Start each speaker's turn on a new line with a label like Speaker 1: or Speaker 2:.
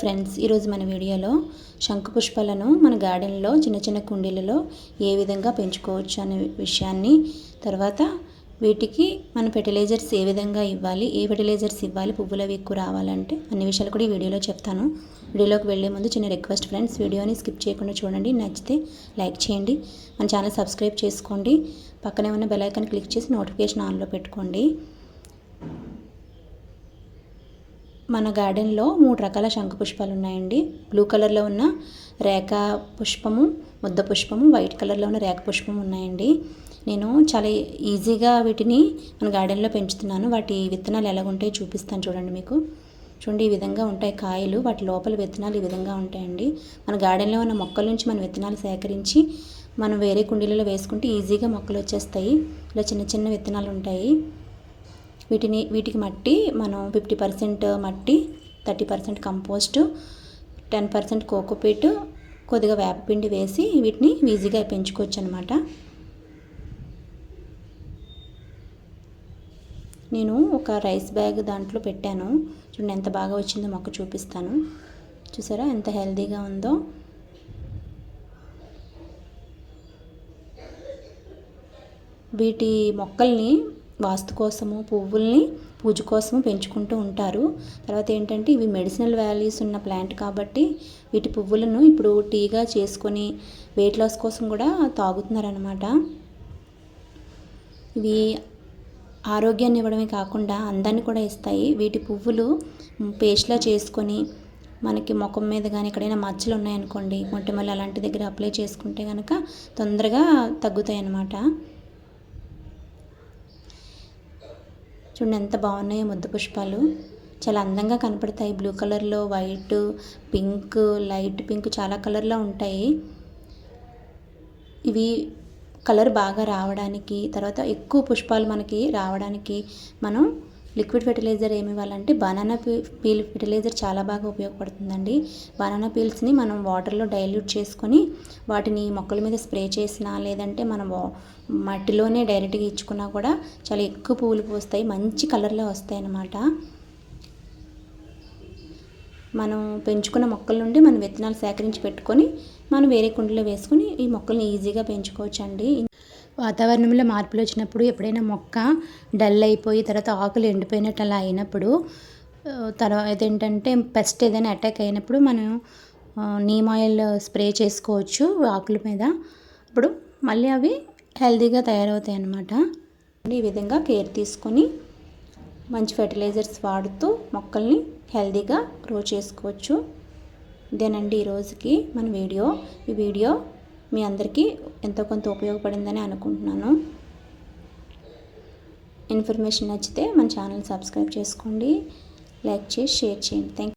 Speaker 1: Friends ఈరోజు మన వీడియోలో శంఖపుష్పాలను మన గార్డెన్లో చిన్న చిన్న కుండీలలో ఏ విధంగా పెంచుకోవచ్చు అనే విషయాన్ని తర్వాత వీటికి మన ఫెర్టిలైజర్స్ ఏ విధంగా ఇవ్వాలి ఏ ఫెర్టిలైజర్స్ ఇవ్వాలి పువ్వులు అవి ఎక్కువ రావాలంటే అన్ని విషయాలు కూడా ఈ వీడియోలో చెప్తాను. వీడియోలోకి వెళ్ళే ముందు చిన్న రిక్వెస్ట్ ఫ్రెండ్స్ వీడియోని స్కిప్ చేయకుండా చూడండి. నచ్చితే లైక్ చేయండి. మన ఛానల్ సబ్స్క్రైబ్ చేసుకోండి. పక్కనే ఉన్న బెల్ ఐకాన్ క్లిక్ చేసి నోటిఫికేషన్ ఆన్లో పెట్టుకోండి. మన గార్డెన్లో మూడు రకాల శంఖు పుష్పాలు ఉన్నాయండి. బ్లూ కలర్లో ఉన్న రేఖ పుష్పము ముద్ద పుష్పము వైట్ కలర్లో ఉన్న రేఖ పుష్పము ఉన్నాయండి. నేను చాలా ఈజీగా వీటిని మన గార్డెన్లో పెంచుతున్నాను. వాటి విత్తనాలు ఎలాగుంటాయో చూపిస్తాను చూడండి మీకు. చూడండి ఈ విధంగా ఉంటాయి కాయలు. వాటి లోపల విత్తనాలు ఈ విధంగా ఉంటాయండి. మన గార్డెన్లో ఉన్న మొక్కల నుంచి మన విత్తనాలు సేకరించి మనం వేరే కుండీలలో వేసుకుంటే ఈజీగా మొక్కలు వచ్చేస్తాయి. ఇలా చిన్న చిన్న విత్తనాలు ఉంటాయి. వీటిని వీటికి మట్టి మనం ఫిఫ్టీ పర్సెంట్ మట్టి thirty percent compost ten percent cocopeat కొద్దిగా వేపపిండి వేసి వీటిని ఈజీగా పెంచుకోవచ్చు అనమాట నేను ఒక రైస్ బ్యాగ్ దాంట్లో పెట్టాను. చూడండి ఎంత బాగా వచ్చిందో మొక్క చూపిస్తాను. చూసారా ఎంత హెల్దీగా ఉందో. వీటి మొక్కల్ని వాస్తు కోసము పువ్వుల్ని పూజ కోసము పెంచుకుంటూ ఉంటారు. తర్వాత ఏంటంటే ఇవి మెడిసినల్ వాల్యూస్ ఉన్న ప్లాంట్ కాబట్టి వీటి పువ్వులను ఇప్పుడు టీగా చేసుకొని వెయిట్ లాస్ కోసం కూడా తాగుతున్నారనమాట ఇవి ఆరోగ్యాన్ని ఇవ్వడమే కాకుండా అందాన్ని కూడా ఇస్తాయి. వీటి పువ్వులు పేస్ట్లా చేసుకొని మనకి ముఖం మీద కానీ ఎక్కడైనా మచ్చలు ఉన్నాయనుకోండి మొట్టమొదటి అలాంటి దగ్గర అప్లై చేసుకుంటే కనుక తొందరగా తగ్గుతాయి అన్నమాట చూడండి ఎంత బాగున్నాయో ముద్ద పుష్పాలు. చాలా అందంగా కనపడతాయి. బ్లూ కలర్లో వైట్ పింక్ లైట్ పింక్ చాలా కలర్లో ఉంటాయి. ఇవి కలర్ బాగా రావడానికి తర్వాత ఎక్కువ పుష్పాలు మనకి రావడానికి మనం లిక్విడ్ ఫెర్టిలైజర్ ఏమి ఇవ్వాలంటే బనానా పీల్ ఫెర్టిలైజర్ చాలా బాగా ఉపయోగపడుతుందండి. బనానా పీల్స్ని మనం వాటర్లో డైల్యూట్ చేసుకొని వాటిని మొక్కల మీద స్ప్రే చేసినా లేదంటే మనం మట్టిలోనే డైరెక్ట్గా ఇచ్చుకున్నా కూడా చాలా ఎక్కువ పువ్వులు పూస్తాయి మంచి కలర్లో వస్తాయి అన్నమాట మనం పెంచుకున్న మొక్కల నుండి మనం విత్తనాలు సేకరించి పెట్టుకొని మనం వేరే కుండలో వేసుకుని ఈ మొక్కల్ని ఈజీగా పెంచుకోవచ్చు అండి వాతావరణంలో మార్పులు వచ్చినప్పుడు ఎప్పుడైనా మొక్క డల్ అయిపోయి తర్వాత ఆకులు ఎండిపోయినట్టు అలా అయినప్పుడు తర్వాత ఏంటంటే పెస్ట్ ఏదైనా అటాక్ అయినప్పుడు మనం నీమ్ ఆయిల్ స్ప్రే చేసుకోవచ్చు ఆకుల మీద. అప్పుడు మళ్ళీ అవి హెల్తీగా తయారవుతాయి అన్నమాట. ఈ విధంగా కేర్ తీసుకొని మంచి ఫెర్టిలైజర్స్ వాడుతూ మొక్కల్ని హెల్తీగా గ్రో చేసుకోవచ్చు. ఇదేనండి ఈరోజుకి మన వీడియో. ఈ వీడియో మీ అందరికీ ఎంతో కొంత ఉపయోగపడిందని అనుకుంటున్నాను. ఇన్ఫర్మేషన్ నచ్చితే మన ఛానల్ సబ్స్క్రైబ్ చేసుకోండి. లైక్ చేసి షేర్ చేయండి. థ్యాంక్